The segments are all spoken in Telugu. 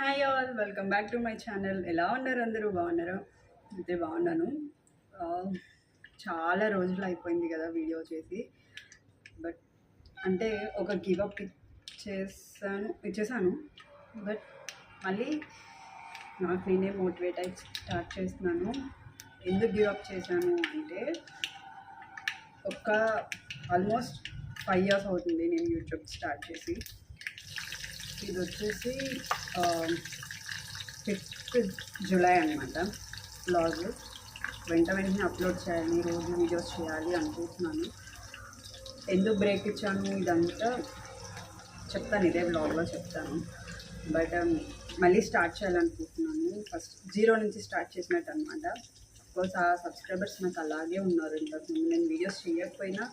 Hi all welcome back to my channel ఎలా ఉన్నారు అందరూ? బాగున్నారా? అయితే బాగున్నాను. చాలా రోజులు అయిపోయింది కదా వీడియో చేసి. బట్ అంటే ఒక గివప్ ఇచ్చేసాను ఇచ్చేసాను. బట్ మళ్ళీ నాకు నేనే మోటివేట్ అయి స్టార్ట్ చేస్తున్నాను. ఎందుకు గివప్ చేశాను అంటే ఒక ఆల్మోస్ట్ ఫైవ్ ఇయర్స్ అవుతుంది నేను యూట్యూబ్ స్టార్ట్ చేసి. ఇది వచ్చేసి ఫిఫ్త్ జూలై అనమాట బ్లాగ్. వెంట వెంటనే అప్లోడ్ చేయాలి రోజు వీడియోస్ చేయాలి అనుకుంటున్నాను. ఎందుకు బ్రేక్ ఇచ్చాను ఇదంతా? చెప్తాను ఇదే బ్లాగ్లో చెప్తాను. బట్ మళ్ళీ స్టార్ట్ చేయాలనుకుంటున్నాను. ఫస్ట్ జీరో నుంచి స్టార్ట్ చేసినట్టు అనమాట కోర్స్ ఆ సబ్స్క్రైబర్స్ నాకు అలాగే ఉన్నారు ఇంతకుముందు నేను వీడియోస్ చేయకపోయినా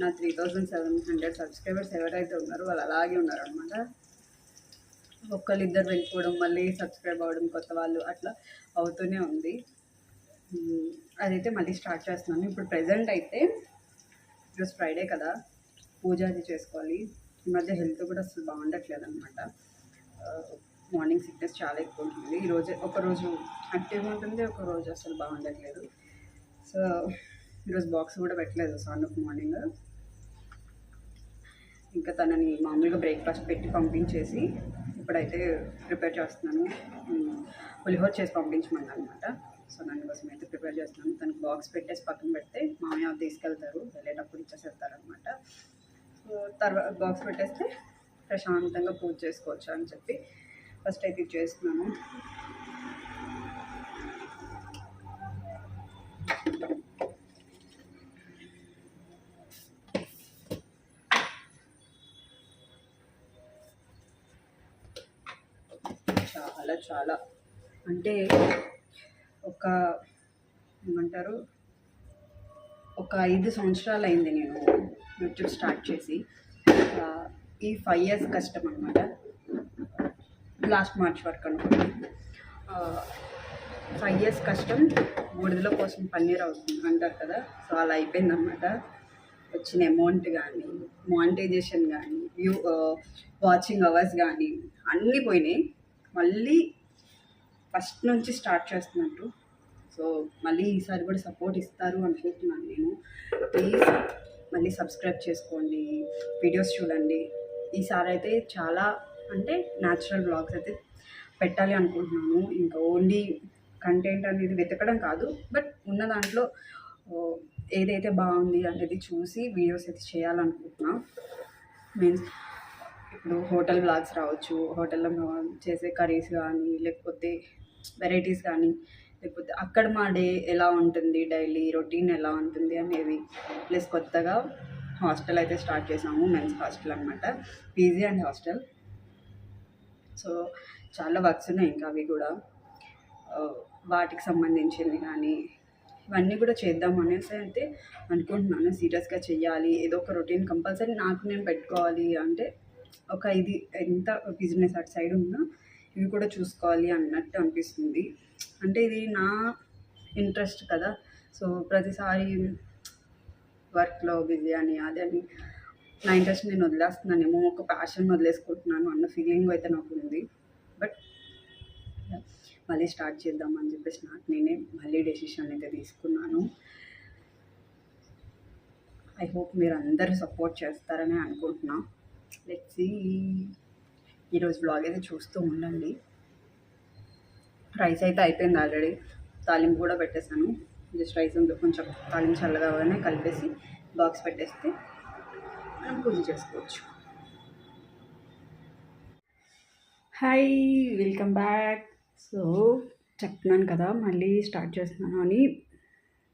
నా three thousand seven hundred subscribers ఎవరైతే ఉన్నారో వాళ్ళు అలాగే ఉన్నారు అనమాట ఒక్కళ్ళు ఇద్దరు వెళ్ళిపోవడం మళ్ళీ సబ్స్క్రైబ్ అవ్వడం కొత్త వాళ్ళు అట్లా అవుతూనే ఉంది. అదైతే మళ్ళీ స్టార్ట్ చేస్తున్నాను. ఇప్పుడు ప్రజెంట్ అయితే ఈరోజు ఫ్రైడే కదా పూజ అది చేసుకోవాలి. ఈ మధ్య హెల్త్ కూడా అసలు బాగుండట్లేదు అనమాట మార్నింగ్ సిక్నెస్ చాలా ఎక్కువ ఉంటుంది. ఈరోజు ఒకరోజు యాక్టివ్గా ఉంటుంది ఒక రోజు అసలు బాగుండట్లేదు. సో ఈరోజు బాక్స్ కూడా పెట్టలేదు సార్ మార్నింగ్ ఇంకా తనని మామూలుగా బ్రేక్ఫాస్ట్ పెట్టి పంపించేసి ఇప్పుడైతే ప్రిపేర్ చేస్తున్నాను. పులిహోర చేసి పంపించమని అనమాట సో దానికోసం అయితే ప్రిపేర్ చేస్తున్నాను. తనకు బాక్స్ పెట్టేసి పక్కన పెడితే మామయ్య తీసుకెళ్తారు. వెళ్ళేటప్పుడు ఇచ్చేసేస్తారు అనమాట సో తర్వాత బాక్స్ పెట్టేస్తే ప్రశాంతంగా పూజ చేసుకోవచ్చు అని చెప్పి ఫస్ట్ అయితే ఇది చేస్తున్నాను. చాలా చాలా. అంటే ఒక ఏమంటారు? ఒక ఐదు సంవత్సరాలు అయింది నేను యూట్యూబ్ స్టార్ట్ చేసి. ఈ ఫైవ్ ఇయర్స్ కష్టం అనమాట లాస్ట్ మార్చ్ వరకు అనుకోండి ఫైవ్ ఇయర్స్ కష్టం బూడిదల కోసం పన్నీర్ అవుతుంది అంటారు కదా. సో అలా అయిపోయిందనమాట వచ్చిన అమౌంట్ కానీ మానిటైజేషన్ కానీ వ్యూ వాచింగ్ అవర్స్ కానీ అన్నీ పోయినాయి. మళ్ళీ ఫస్ట్ నుంచి స్టార్ట్ చేస్తున్నట్టు. సో మళ్ళీ ఈసారి కూడా సపోర్ట్ ఇస్తారు అనుకుంటున్నాను నేను. ప్లీజ్ మళ్ళీ సబ్స్క్రైబ్ చేసుకోండి. వీడియోస్ చూడండి. ఈసారి అయితే చాలా అంటే న్యాచురల్ బ్లాగ్స్ అయితే పెట్టాలి అనుకుంటున్నాను. ఇంకా ఓన్లీ కంటెంట్ అనేది వెతకడం కాదు. బట్ ఉన్న దాంట్లో ఏదైతే బాగుంది అనేది చూసి వీడియోస్ అయితే చేయాలనుకుంటున్నాను. మీన్స్ ఇప్పుడు హోటల్ బ్లాగ్స్ రావచ్చు హోటల్లో చేసే కర్రీస్ కానీ లేకపోతే వెరైటీస్ కానీ లేకపోతే అక్కడ మా డే ఎలా ఉంటుంది డైలీ రొటీన్ ఎలా ఉంటుంది అనేది ప్లస్ కొత్తగా హాస్టల్ అయితే స్టార్ట్ చేసాము మెన్స్ హాస్టల్ అనమాట పీజీ అండ్ హాస్టల్. సో చాలా వర్క్స్ ఉన్నాయి ఇంకా అవి కూడా. వాటికి సంబంధించింది కానీ ఇవన్నీ కూడా చేద్దాం అనేసి అయితే అనుకుంటున్నాను. సీరియస్గా చెయ్యాలి ఏదో ఒక రొటీన్ కంపల్సరీ నాకు నేను పెట్టుకోవాలి అంటే ఒక ఇది ఎంత బిజినెస్ అటు సైడ్ ఉన్నా ఇవి కూడా చూసుకోవాలి అన్నట్టు అనిపిస్తుంది. అంటే ఇది నా ఇంట్రెస్ట్ కదా. సో ప్రతిసారి వర్క్లో బిజీ అని అది అని నా ఇంట్రెస్ట్ నేను వదిలేస్తున్నానేమో ఒక ప్యాషన్ వదిలేసుకుంటున్నాను అన్న ఫీలింగ్ అయితే నాకు ఉంది బట్ మళ్ళీ స్టార్ట్ చేద్దాం అని చెప్పేసి నాకు నేనే మళ్ళీ డెసిషన్ అయితే తీసుకున్నాను. ఐ హోప్ మీరు అందరూ సపోర్ట్ చేస్తారని అనుకుంటున్నా ఈరోజు బ్లాగ్ అయితే చూస్తూ ఉండండి. రైస్ అయితే అయిపోయింది ఆల్రెడీ తాలింపు కూడా పెట్టేశాను. జస్ట్ రైస్ ఉంటే కొంచెం తాలింపు చల్లగానే కలిపేసి బాక్స్ పెట్టేస్తే మనం పూజ చేసుకోవచ్చు. హాయ్ వెల్కమ్ బ్యాక్ సో చెప్తున్నాను కదా మళ్ళీ స్టార్ట్ చేస్తున్నాను అని.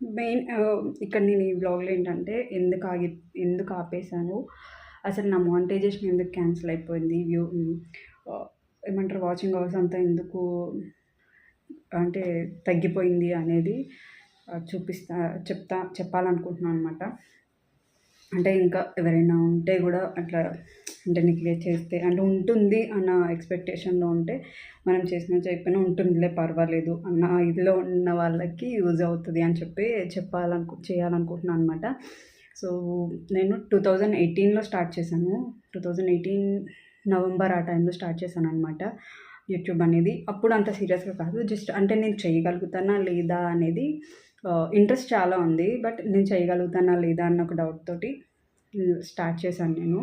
మెయిన్ uh, ఇక్కడ నేను ఈ బ్లాగ్లో ఏంటంటే ఎందుకు ఆగి ఎందుకు ఆపేశాను? అసలు నా మానిటైజేషన్ ఎందుకు క్యాన్సిల్ అయిపోయింది? వ్యూ ఏమంటారు? వాచింగ్ అవర్స్ అంతా ఎందుకు అంటే తగ్గిపోయింది అనేది చూపిస్తా చెప్తా చెప్పాలనుకుంటున్నాను అనమాట అంటే ఇంకా ఎవరైనా ఉంటే కూడా అట్లా అంటే నెగ్లెక్ట్ చేస్తే అంటే ఉంటుంది అన్న ఎక్స్పెక్టేషన్లో ఉంటే మనం చేసిన చెప్పినా ఉంటుందిలే పర్వాలేదు అన్న ఇదిలో ఉన్న వాళ్ళకి యూజ్ అవుతుంది అని చెప్పి చెప్పాలనుకు చేయాలనుకుంటున్నాను అనమాట సో నేను టూ థౌజండ్ ఎయిటీన్లో స్టార్ట్ చేశాను. టూ థౌజండ్ ఎయిటీన్ నవంబర్ ఆ టైంలో స్టార్ట్ చేశాను అనమాట యూట్యూబ్ అనేది. అప్పుడు అంత సీరియస్గా కాదు. జస్ట్ అంటే నేను చేయగలుగుతానా లేదా అనేది ఇంట్రెస్ట్ చాలా ఉంది. బట్ నేను చేయగలుగుతానా లేదా అన్న ఒక డౌట్ తోటి స్టార్ట్ చేశాను నేను.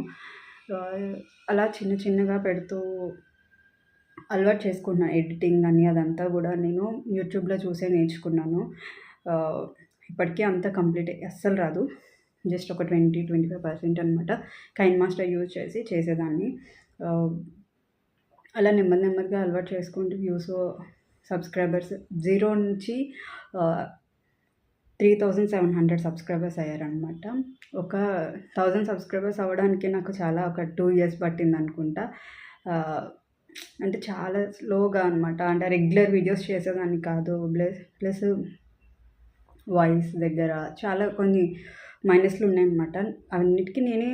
అలా చిన్న చిన్నగా పెడుతూ అలవాటు చేసుకున్నాను ఎడిటింగ్ అని అదంతా కూడా నేను యూట్యూబ్లో చూసే నేర్చుకున్నాను. ఇప్పటికీ అంత కంప్లీట్ అస్సలు రాదు. జస్ట్ ఒక ట్వంటీ ట్వంటీ ఫైవ్ పర్సెంట్ అనమాట కైన్ మాస్టర్ యూజ్ చేసి చేసేదాన్ని. అలా నెమ్మది నెమ్మదిగా అలవాటు చేసుకుంటూ వ్యూస్ సబ్స్క్రైబర్స్ జీరో నుంచి three thousand seven hundred subscribers అయ్యారనమాట ఒక థౌజండ్ సబ్స్క్రైబర్స్ అవ్వడానికి నాకు చాలా ఒక టూ ఇయర్స్ పట్టింది అనుకుంటా. అంటే చాలా స్లోగా అనమాట అంటే రెగ్యులర్ వీడియోస్ చేసేదాన్ని కాదు. ప్లస్ ప్లస్ వాయిస్ దగ్గర చాలా కొన్ని మైనస్లు ఉన్నాయన్నమాట. అన్నిటికీ నేనే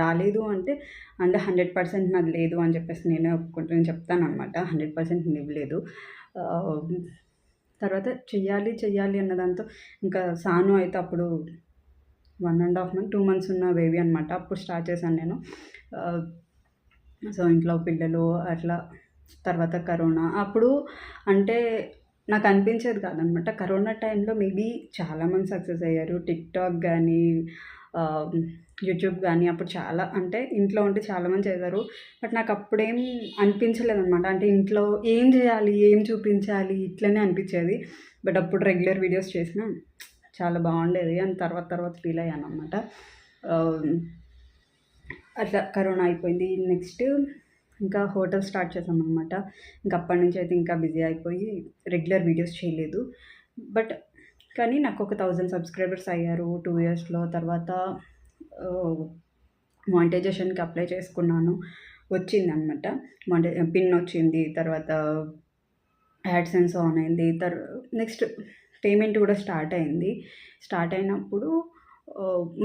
రాలేదు అంటే అంటే హండ్రెడ్ పర్సెంట్ నాది లేదు అని చెప్పేసి నేనే ఒప్పుకుంటాను చెప్తాను అనమాట హండ్రెడ్ పర్సెంట్ ఇవ్వలేదు తర్వాత చెయ్యాలి చెయ్యాలి అన్న దాంతో ఇంకా సాను అయితే అప్పుడు one and half month two months ఉన్న బేబీ అనమాట అప్పుడు స్టార్ట్ చేశాను నేను. సో ఇంట్లో పిల్లలు అట్లా తర్వాత కరోనా. అప్పుడు అంటే నాకు అనిపించేది కాదనమాట. కరోనా టైంలో మేబీ చాలామంది సక్సెస్ అయ్యారు. టిక్టాక్ కానీ యూట్యూబ్ కానీ అప్పుడు చాలా అంటే ఇంట్లో ఉంటే చాలామంది చేశారు. బట్ నాకు అప్పుడేం అనిపించలేదు అనమాట అంటే ఇంట్లో ఏం చేయాలి ఏం చూపించాలి ఇట్లనే అనిపించేది. బట్ అప్పుడు రెగ్యులర్ వీడియోస్ చేసిన చాలా బాగుండేది. అని తర్వాత తర్వాత ఫీల్ అయ్యాను అనమాట అట్లా కరోనా అయిపోయింది. నెక్స్ట్ ఇంకా హోటల్ స్టార్ట్ చేసాం అనమాట ఇంకా అప్పటి నుంచి అయితే ఇంకా బిజీ అయిపోయి రెగ్యులర్ వీడియోస్ చేయలేదు. బట్ కానీ నాకు ఒక థౌజండ్ సబ్స్క్రైబర్స్ అయ్యారు టూ ఇయర్స్లో. తర్వాత మానిటైజేషన్కి అప్లై చేసుకున్నాను. వచ్చింది అనమాట మానిటై పిన్ వచ్చింది. తర్వాత యాడ్సెన్స్ ఆన్ అయింది. తర్ నెక్స్ట్ పేమెంట్ కూడా స్టార్ట్ అయింది. స్టార్ట్ అయినప్పుడు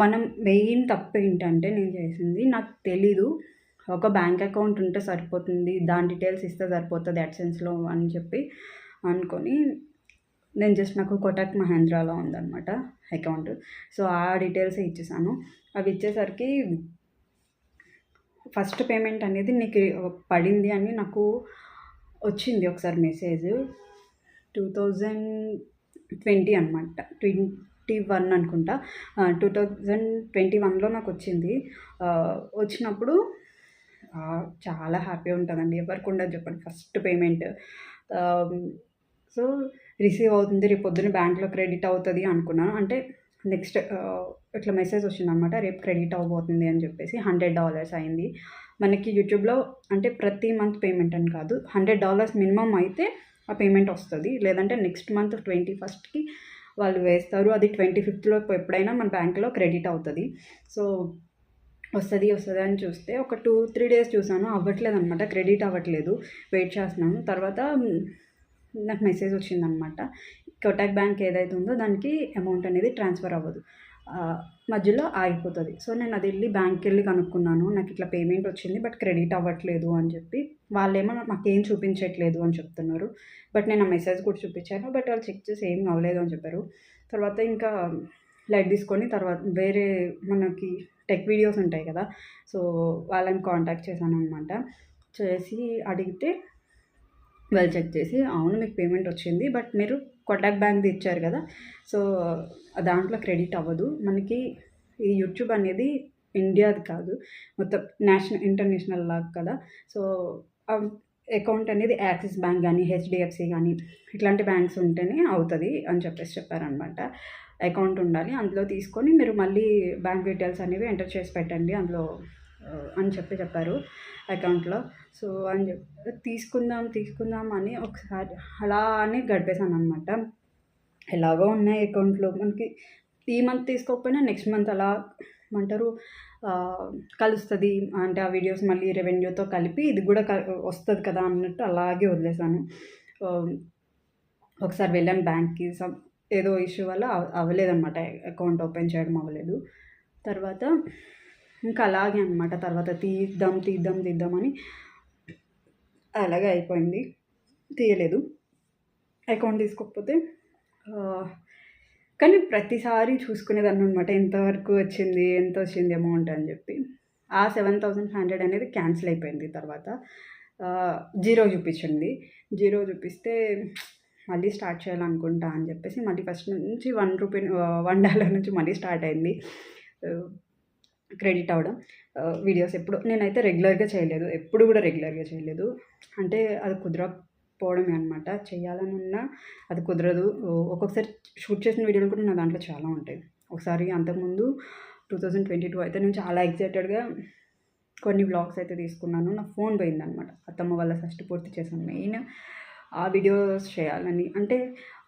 మనం మెయిన్ తప్పు ఏంటంటే నేను చేసింది నాకు తెలీదు. ఒక బ్యాంక్ అకౌంట్ ఉంటే సరిపోతుంది దాని డీటెయిల్స్ ఇస్తే సరిపోతుంది యాడ్సెన్స్లో అని చెప్పి అనుకొని నేను జస్ట్ నాకు కోటక్ మహేంద్రాలో ఉందన్నమాట అకౌంట్. సో ఆ డీటెయిల్స్ ఇచ్చేసాను. అవి ఇచ్చేసరికి ఫస్ట్ పేమెంట్ అనేది నీకు పడింది అని నాకు వచ్చింది ఒకసారి మెసేజ్. టూ థౌజండ్ ట్వంటీ అనమాట ట్వంటీ వన్ అనుకుంటా. టూ థౌజండ్ ట్వంటీ వన్లో నాకు వచ్చింది. వచ్చినప్పుడు చాలా హ్యాపీ ఉంటుందండి. ఎవరికి ఉండదు చెప్పండి. First payment. సో రిసీవ్ అవుతుంది. రేపు పొద్దున్న బ్యాంక్లో క్రెడిట్ అవుతుంది అనుకున్నాను. అంటే నెక్స్ట్ ఇట్లా మెసేజ్ వచ్చిందనమాట రేపు క్రెడిట్ అవ్వబోతుంది అని చెప్పేసి హండ్రెడ్ డాలర్స్ అయింది. మనకి యూట్యూబ్లో అంటే ప్రతి మంత్ పేమెంట్ అని కాదు. హండ్రెడ్ డాలర్స్ మినిమం అయితే ఆ పేమెంట్ వస్తుంది. లేదంటే నెక్స్ట్ మంత్ ట్వంటీ ఫస్ట్కి వాళ్ళు వేస్తారు. అది ట్వంటీ ఫిఫ్త్లో ఎప్పుడైనా మన బ్యాంక్లో క్రెడిట్ అవుతుంది. సో వస్తుంది వస్తుంది అని చూస్తే ఒక టూ త్రీ డేస్ చూసాను అవ్వట్లేదు అనమాట క్రెడిట్ అవ్వట్లేదు వెయిట్ చేస్తున్నాను. తర్వాత నాకు మెసేజ్ వచ్చిందనమాట కోటాక్ బ్యాంక్ ఏదైతే ఉందో దానికి అమౌంట్ అనేది ట్రాన్స్ఫర్ అవ్వదు. మధ్యలో ఆగిపోతుంది. సో నేను అది వెళ్ళి బ్యాంక్కి వెళ్ళి కనుక్కున్నాను నాకు ఇట్లా పేమెంట్ వచ్చింది బట్ క్రెడిట్ అవ్వట్లేదు అని చెప్పి వాళ్ళేమో మాకేం చూపించట్లేదు అని చెప్తున్నారు. బట్ నేను ఆ మెసేజ్ కూడా చూపించాను బట్ వాళ్ళు చెక్ చేసి ఏం అవ్వలేదు అని చెప్పారు. తర్వాత ఇంకా లైట్ తీసుకొని తర్వాత వేరే మనకి టెక్ వీడియోస్ ఉంటాయి కదా. సో వాళ్ళని కాంటాక్ట్ చేశాను అనమాట చేసి అడిగితే వాళ్ళు చెక్ చేసి అవును మీకు పేమెంట్ వచ్చింది బట్ మీరు కొటాక్ బ్యాంక్ది ఇచ్చారు కదా. సో దాంట్లో క్రెడిట్ అవ్వదు. మనకి ఈ యూట్యూబ్ అనేది ఇండియాది కాదు. మొత్తం నేషనల్ ఇంటర్నేషనల్ లాగా కదా. సో అకౌంట్ అనేది యాక్సిస్ బ్యాంక్ కానీ హెచ్డిఎఫ్సి కానీ ఇట్లాంటి బ్యాంక్స్ ఉంటేనే అవుతుంది అని చెప్పేసి చెప్పారనమాట అకౌంట్ ఉండాలి. అందులో తీసుకొని మీరు మళ్ళీ బ్యాంక్ డీటెయిల్స్ అనేవి ఎంటర్ చేసి పెట్టండి అందులో అని చెప్పి చెప్పారు అకౌంట్లో. సో అని చెప్పి తీసుకుందాం తీసుకుందాం అని ఒకసారి అలా అని గడిపేశాను అనమాట ఎలాగో ఉన్నాయి అకౌంట్లో మనకి. ఈ మంత్ తీసుకోకపోయినా నెక్స్ట్ మంత్ అలా ఏమంటారు కలుస్తుంది. అంటే ఆ వీడియోస్ మళ్ళీ రెవెన్యూతో కలిపి ఇది కూడా వస్తుంది కదా అన్నట్టు అలాగే వదిలేసాను ఒకసారి వెళ్ళాను బ్యాంక్కి. సమ్ ఏదో ఇష్యూ వల్ల అవ్వలేదన్నమాట. అకౌంట్ ఓపెన్ చేయడం అవ్వలేదు. తర్వాత ఇంకా అలాగే అనమాట తర్వాత తీద్దాం తీద్దాం తీద్దామని అలాగే అయిపోయింది. తీయలేదు. అకౌంట్ తీసుకోకపోతే కానీ ప్రతిసారి చూసుకునేదాన్ని అనమాట ఎంతవరకు వచ్చింది ఎంత వచ్చింది అమౌంట్ అని చెప్పి. ఆ సెవెన్ థౌసండ్ ఫైవ్ హండ్రెడ్ అనేది క్యాన్సిల్ అయిపోయింది తర్వాత. జీరో చూపించింది. జీరో చూపిస్తే మళ్ళీ స్టార్ట్ చేయాలనుకుంటా అని చెప్పేసి మళ్ళీ ఫస్ట్ నుంచి వన్ రూపీ వన్ డాలర్ నుంచి మళ్ళీ స్టార్ట్ అయింది క్రెడిట్ అవ్వడం. వీడియోస్ ఎప్పుడు నేనైతే రెగ్యులర్గా చేయలేదు ఎప్పుడు కూడా రెగ్యులర్గా చేయలేదు. అంటే అది కుదరకపోవడమే అనమాట చేయాలనున్నా అది కుదరదు. ఒక్కొక్కసారి షూట్ చేసిన వీడియోలు కూడా నా దాంట్లో చాలా ఉంటాయి. ఒకసారి అంతకుముందు టూ థౌజండ్ ట్వంటీ టూ అయితే నేను చాలా ఎగ్జైటెడ్గా కొన్ని వ్లాగ్స్ అయితే తీసుకున్నాను. నా ఫోన్ పోయిందనమాట అత్తమ్మ వాళ్ళ ఫస్ట్ పూర్తి చేశాను మెయిన్ ఆ వీడియోస్ చేయాలని. అంటే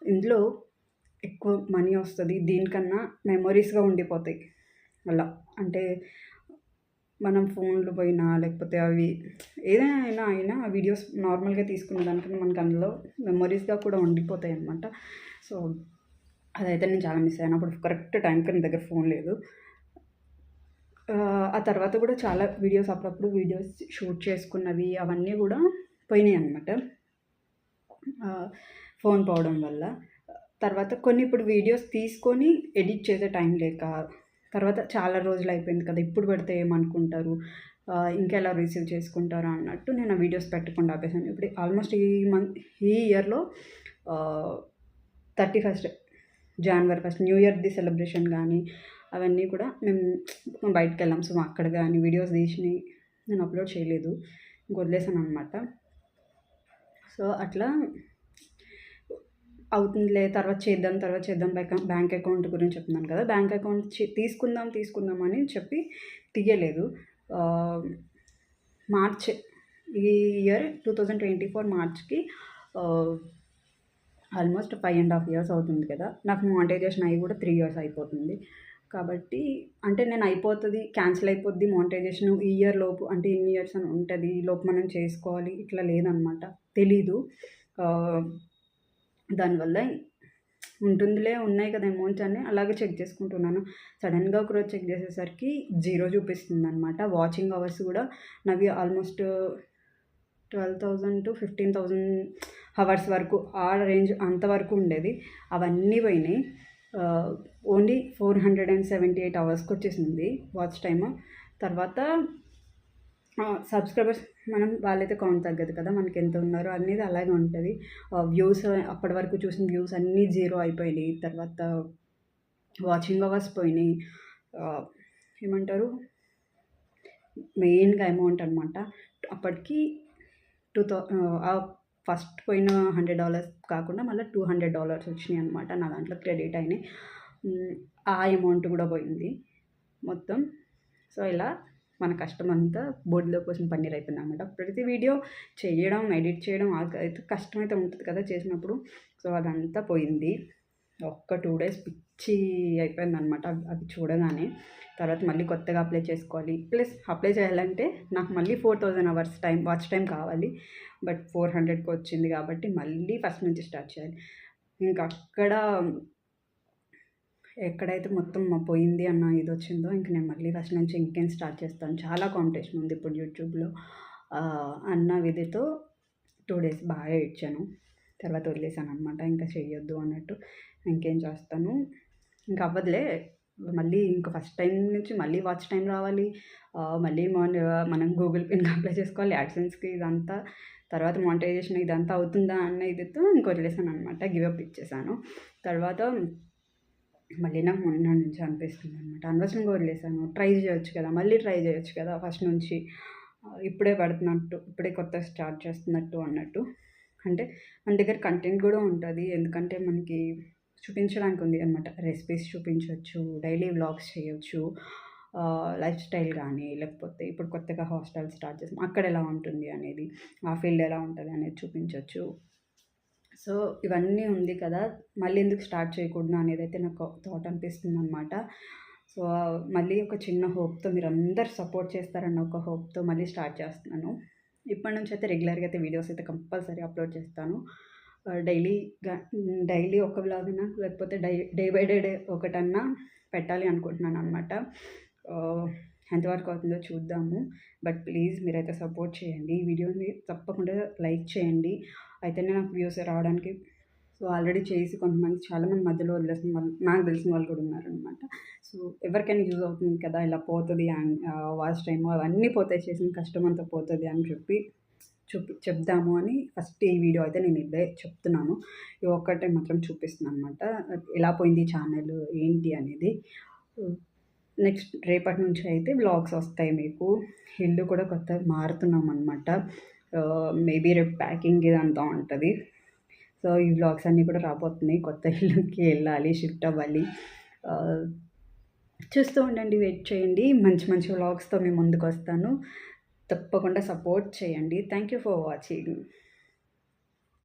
ఇందులో ఎక్కువ మనీ వస్తుంది దీనికన్నా మెమొరీస్గా ఉండిపోతాయి. అలా. అంటే మనం ఫోన్లు పోయినా లేకపోతే అవి ఏదైనా అయినా అయినా ఆ వీడియోస్ నార్మల్గా తీసుకున్న దానికన్నా మనకు అందులో మెమొరీస్గా కూడా ఉండిపోతాయి అనమాట సో అదైతే నేను చాలా మిస్ అయ్యాను. అప్పుడు కరెక్ట్ టైంకి నా దగ్గర ఫోన్ లేదు. ఆ తర్వాత కూడా చాలా వీడియోస్ అప్పుడప్పుడు వీడియోస్ షూట్ చేసుకున్నవి అవన్నీ కూడా పోయినాయి అనమాట ఫోన్ పోవడం వల్ల. తర్వాత కొన్ని ఇప్పుడు వీడియోస్ తీసుకొని ఎడిట్ చేసే టైం లేక తర్వాత చాలా రోజులు అయిపోయింది కదా ఇప్పుడు పెడితే ఏమనుకుంటారు? ఇంకెలా రిసీవ్ చేసుకుంటారు అన్నట్టు నేను ఆ వీడియోస్ పెట్టకుండా ఆపేసాను. ఇప్పుడు ఆల్మోస్ట్ ఈ మంత్ ఈ ఇయర్లో థర్టీ ఫస్ట్ జనవరి ఫస్ట్ న్యూ ఇయర్ది సెలబ్రేషన్ కానీ అవన్నీ కూడా మేము బయటకు వెళ్ళాం. సో అక్కడ కానీ వీడియోస్ తీసినవి నేను అప్లోడ్ చేయలేదు. వదిలేసాను అనమాట సో అట్లా అవుతుందిలే తర్వాత చేద్దాం తర్వాత చేద్దాం బ్యాంక్ అకౌంట్ గురించి చెప్తున్నాను కదా. బ్యాంక్ అకౌంట్ తీసుకుందాం తీసుకుందాం అని చెప్పి తీయలేదు. మార్చ్ ఈ year two thousand twenty four మార్చ్కి almost five and half years అవుతుంది కదా. నాకు మోనిటైజేషన్ అయ్యి కూడా త్రీ ఇయర్స్ అయిపోతుంది. కాబట్టి అంటే నేను అయిపోతుంది క్యాన్సిల్ అయిపోద్ది మానిటైజేషన్ ఈ ఇయర్ లోపు అంటే ఇన్ని ఇయర్స్ అని ఉంటుంది ఈ లోపు మనం చేసుకోవాలి ఇట్లా లేదనమాట. తెలీదు. దానివల్ల ఉంటుందిలే ఉన్నాయి కదా అమౌంట్స్ అని అలాగే చెక్ చేసుకుంటున్నాను. సడన్గా ఒకరోజు చెక్ చేసేసరికి జీరో చూపిస్తుంది అనమాట వాచింగ్ అవర్స్ కూడా నావి almost twelve thousand to fifteen thousand hours వరకు ఆ రేంజ్ అంతవరకు ఉండేది. అవన్నీ పోయినాయి. Only four hundred and seventy eight అవర్స్కి వచ్చేసింది వాచ్ టైమ్ తర్వాత uh, సబ్స్క్రైబర్స్ మనం వాళ్ళైతే కౌంట్ తగ్గదు కదా మనకి ఎంత ఉన్నారో అనేది అలాగే ఉంటుంది. వ్యూస్ uh, అప్పటి వరకు చూసిన వ్యూస్ అన్నీ జీరో అయిపోయినాయి. తర్వాత వాచింగ్ అవర్స్ పోయినాయి. Uh, ఏమంటారు? మెయిన్గా అమౌంట్ అనమాట అప్పటికి టూ థౌ ఫస్ట్ పోయిన హండ్రెడ్ డాలర్స్ కాకుండా మళ్ళీ టూ హండ్రెడ్ డాలర్స్ వచ్చినాయి అనమాట నా దాంట్లో క్రెడిట్ అయినాయి. ఆ అమౌంట్ కూడా పోయింది మొత్తం. సో ఇలా మన కష్టం అంతా బోర్డులో కోసం పన్నీర్ అయిపోయింది అనమాట ప్రతి వీడియో చేయడం ఎడిట్ చేయడం అయితే కష్టమైతే ఉంటుంది కదా చేసినప్పుడు. సో అదంతా పోయింది. ఒక్క టూ డేస్ పిచ్చి అయిపోయింది అనమాట అవి చూడగానే. తర్వాత మళ్ళీ కొత్తగా అప్లై చేసుకోవాలి. ప్లస్ అప్లై చేయాలంటే నాకు మళ్ళీ four thousand hours time watch time కావాలి. బట్ ఫోర్ హండ్రెడ్కి వచ్చింది కాబట్టి మళ్ళీ ఫస్ట్ నుంచి స్టార్ట్ చేయాలి. ఇంకా అక్కడ ఎక్కడైతే మొత్తం పోయింది అన్న ఇది వచ్చిందో ఇంక నేను మళ్ళీ ఫస్ట్ నుంచి ఇంకేం స్టార్ట్ చేస్తాను. చాలా కాంపిటీషన్ ఉంది ఇప్పుడు యూట్యూబ్లో. అన్న విధితో టూ డేస్ బాగా ఇచ్చాను తర్వాత వదిలేసాను అనమాట ఇంకా చేయొద్దు అన్నట్టు. ఇంకేం చేస్తాను? ఇంకా అవ్వదులే. మళ్ళీ ఇంకా ఫస్ట్ టైం నుంచి మళ్ళీ వాచ్ టైం రావాలి. మళ్ళీ మనం గూగుల్ పిన్ అప్లై చేసుకోవాలి. యాడ్సెన్స్కి ఇదంతా తర్వాత మానిటైజేషన్ ఇదంతా అవుతుందా అన్న ఇదితో ఇంక వదిలేసాను అనమాట గివప్ ఇచ్చేసాను. తర్వాత మళ్ళీ నాకు మొన్న నుంచి అనిపిస్తుంది అనమాట అనవసరంగా వదిలేసాను ట్రై చేయొచ్చు కదా. మళ్ళీ ట్రై చేయొచ్చు కదా ఫస్ట్ నుంచి. ఇప్పుడే పడుతున్నట్టు ఇప్పుడే కొత్త స్టార్ట్ చేస్తున్నట్టు అన్నట్టు. అంటే మన దగ్గర కంటెంట్ కూడా ఉంటుంది. ఎందుకంటే మనకి చూపించడానికి ఉంది అనమాట రెసిపీస్ చూపించవచ్చు డైలీ వ్లాగ్స్ చేయొచ్చు లైఫ్ స్టైల్ కానీ లేకపోతే ఇప్పుడు కొత్తగా హాస్టల్ స్టార్ట్ చేసాం అక్కడ ఎలా ఉంటుంది అనేది ఆ ఫీల్డ్ ఎలా ఉంటుంది అనేది చూపించవచ్చు సో ఇవన్నీ ఉంది కదా మళ్ళీ ఎందుకు స్టార్ట్ చేయకూడదు అనేది అయితే నాకు థాట్ అనిపిస్తుంది అనమాట సో మళ్ళీ ఒక చిన్న హోప్తో మీరు అందరు సపోర్ట్ చేస్తారన్న ఒక హోప్తో మళ్ళీ స్టార్ట్ చేస్తున్నాను. ఇప్పటి నుంచి అయితే రెగ్యులర్గా అయితే వీడియోస్ అయితే కంపల్సరీ అప్లోడ్ చేస్తాను. డైలీగా డైలీ ఒక బ్లాగ్ అయినా లేకపోతే డై డే బై డే డే ఒకటన్నా పెట్టాలి అనుకుంటున్నాను అనమాట ఎంతవరకు అవుతుందో చూద్దాము. బట్ ప్లీజ్ మీరైతే సపోర్ట్ చేయండి. ఈ వీడియోని తప్పకుండా లైక్ చేయండి. అయితేనే నాకు వ్యూస్ రావడానికి. సో ఆల్రెడీ చేసి కొంతమంది చాలామంది మధ్యలో వదిలేసిన వాళ్ళు నాకు తెలిసిన వాళ్ళు కూడా ఉన్నారనమాట సో ఎవరికైనా యూజ్ అవుతుంది కదా ఇలా పోతుంది వాచ్ టైము అవన్నీ పోతాయి చేసిన కష్టం అంతా పోతుంది అని చెప్పి చూపి చెప్దాము అని ఫస్ట్ ఈ వీడియో అయితే నేను ఇదే చెప్తున్నాను. ఈ ఒక్కటే మాత్రం చూపిస్తున్నాను అనమాట ఎలా పోయింది ఛానల్ ఏంటి అనేది. నెక్స్ట్ రేపటి నుంచి అయితే బ్లాగ్స్ వస్తాయి మీకు. ఇల్లు కూడా కొత్త మారుతున్నాం అనమాట మేబీ రేపు ప్యాకింగ్ ఇదంతా ఉంటుంది. సో ఈ బ్లాగ్స్ అన్నీ కూడా రాబోతున్నాయి. కొత్త ఇల్లుకి వెళ్ళాలి షిఫ్ట్ అవ్వాలి. చూస్తూ ఉండండి వెయిట్ చేయండి. మంచి మంచి వ్లాగ్స్తో మేము ముందుకు వస్తాను. తప్పకుండా సపోర్ట్ చేయండి. Thank you for watching.